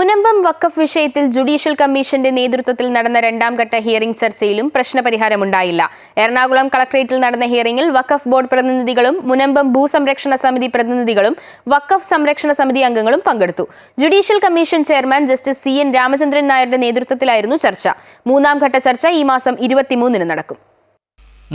മുനമ്പം വക്കഫ് വിഷയത്തിൽ ജുഡീഷ്യൽ കമ്മീഷന്റെ നേതൃത്വത്തിൽ നടന്ന രണ്ടാം ഘട്ട ഹിയറിംഗ് ചർച്ചയിലും പ്രശ്നപരിഹാരമുണ്ടായില്ല. എറണാകുളം കളക്ടറേറ്റിൽ നടന്ന ഹിയറിംഗിൽ വക്കഫ് ബോർഡ് പ്രതിനിധികളും മുനമ്പം ഭൂസംരക്ഷണ സമിതി പ്രതിനിധികളും വക്കഫ് സംരക്ഷണ സമിതി അംഗങ്ങളും പങ്കെടുത്തു. Judicial commission chairman justice C N Ramachandran നായരുടെ നേതൃത്വത്തിലായിരുന്നു ചർച്ച. മൂന്നാം ഘട്ട ചർച്ച ഈ മാസം ഇരുപത്തിമൂന്നിന് നടക്കും.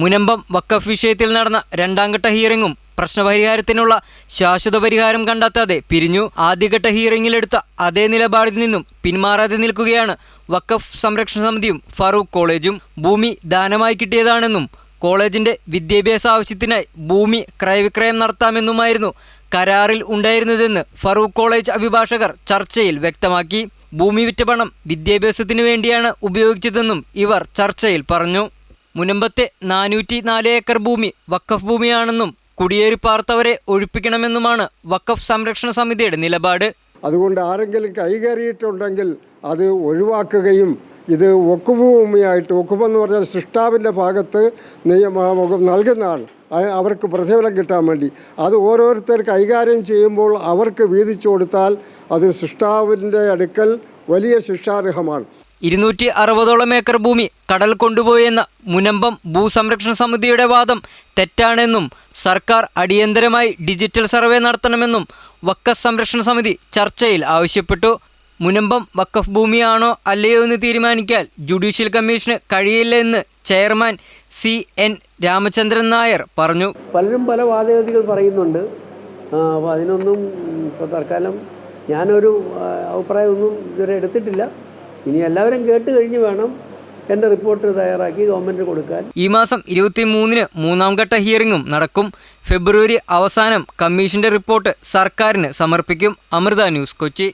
മുനമ്പം വക്കഫ് വിഷയത്തിൽ നടന്ന രണ്ടാംഘട്ട ഹിയറിംഗും പ്രശ്നപരിഹാരത്തിനുള്ള ശാശ്വത പരിഹാരം കണ്ടെത്താതെ പിരിഞ്ഞു ആദ്യഘട്ട ഹിയറിംഗിലെടുത്ത അതേ നിലപാടിൽ നിന്നും പിന്മാറാതെ നിൽക്കുകയാണ് വഖഫ് സംരക്ഷണ സമിതിയും ഫറൂഖ് കോളേജും. ഭൂമി ദാനമായി കിട്ടിയതാണെന്നും കോളേജിന്റെ വിദ്യാഭ്യാസ ആവശ്യത്തിനായി ഭൂമി ക്രയവിക്രയം നടത്താമെന്നുമായിരുന്നു കരാറിൽ ഉണ്ടായിരുന്നതെന്ന് ഫറൂഖ് കോളേജ് അഭിഭാഷകർ ചർച്ചയിൽ വ്യക്തമാക്കി. ഭൂമി വിറ്റ പണം വിദ്യാഭ്യാസത്തിനു വേണ്ടിയാണ് ഉപയോഗിച്ചതെന്നും ഇവർ ചർച്ചയിൽ പറഞ്ഞു. മുനമ്പത്തെ നാനൂറ്റി നാല് ഏക്കർ ഭൂമി വഖഫ് ഭൂമിയാണെന്നും കുടിയേറി പാർത്തവരെ ഒഴിപ്പിക്കണമെന്നുമാണ് വഖഫ് സംരക്ഷണ സമിതിയുടെ നിലപാട്. അതുകൊണ്ട് ആരെങ്കിലും കൈകയറിയിട്ടുണ്ടെങ്കിൽ അത് ഒഴിവാക്കുകയും ഇത് ഒക്കുഭൂമിയായിട്ട് ഒക്കുമെന്ന് പറഞ്ഞാൽ സൃഷ്ടാവിന്റെ ഭാഗത്ത് നിയമ നൽകുന്നതാണ്. അവർക്ക് പ്രതിഫലം കിട്ടാൻ വേണ്ടി. അത് ഓരോരുത്തർ കൈകാര്യം ചെയ്യുമ്പോൾ അവർക്ക് വീതിച്ചു കൊടുത്താൽ അത് സൃഷ്ടാവിന്റെ അടുക്കൽ വലിയ ശിക്ഷാർഹമാണ്. ഇരുന്നൂറ്റി അറുപതോളം ഏക്കർ ഭൂമി കടൽ കൊണ്ടുപോയെന്ന മുനമ്പം ഭൂസംരക്ഷണ സമിതിയുടെ വാദം തെറ്റാണെന്നും സർക്കാർ അടിയന്തരമായി ഡിജിറ്റൽ സർവേ നടത്തണമെന്നും വക്കഫ് സംരക്ഷണ സമിതി ചർച്ചയിൽ ആവശ്യപ്പെട്ടു. മുനമ്പം വക്കഫ് ഭൂമിയാണോ അല്ലയോ എന്ന് തീരുമാനിക്കാൻ ജുഡീഷ്യൽ കമ്മീഷന് കഴിയില്ല എന്ന് chairman C N Ramachandran Nair പറഞ്ഞു. പലരും പല വാദഗതികൾ പറയുന്നുണ്ട്. അപ്പോൾ അതിനൊന്നും ഇപ്പോൾ തൽക്കാലം ഞാനൊരു അഭിപ്രായമൊന്നും ഇതുവരെ എടുത്തിട്ടില്ല. ഇനി എല്ലാവരും കേട്ട് കഴിഞ്ഞ് വേണം എന്റെ റിപ്പോർട്ട് തയ്യാറാക്കി ഗവൺമെന്റ് കൊടുക്കാൻ. ഈ മാസം ഇരുപത്തി മൂന്നിന് മൂന്നാം ഘട്ട ഹിയറിംഗും നടക്കും. ഫെബ്രുവരി അവസാനം കമ്മീഷന്റെ റിപ്പോർട്ട് സർക്കാരിന് സമർപ്പിക്കും. അമൃത ന്യൂസ് കൊച്ചി.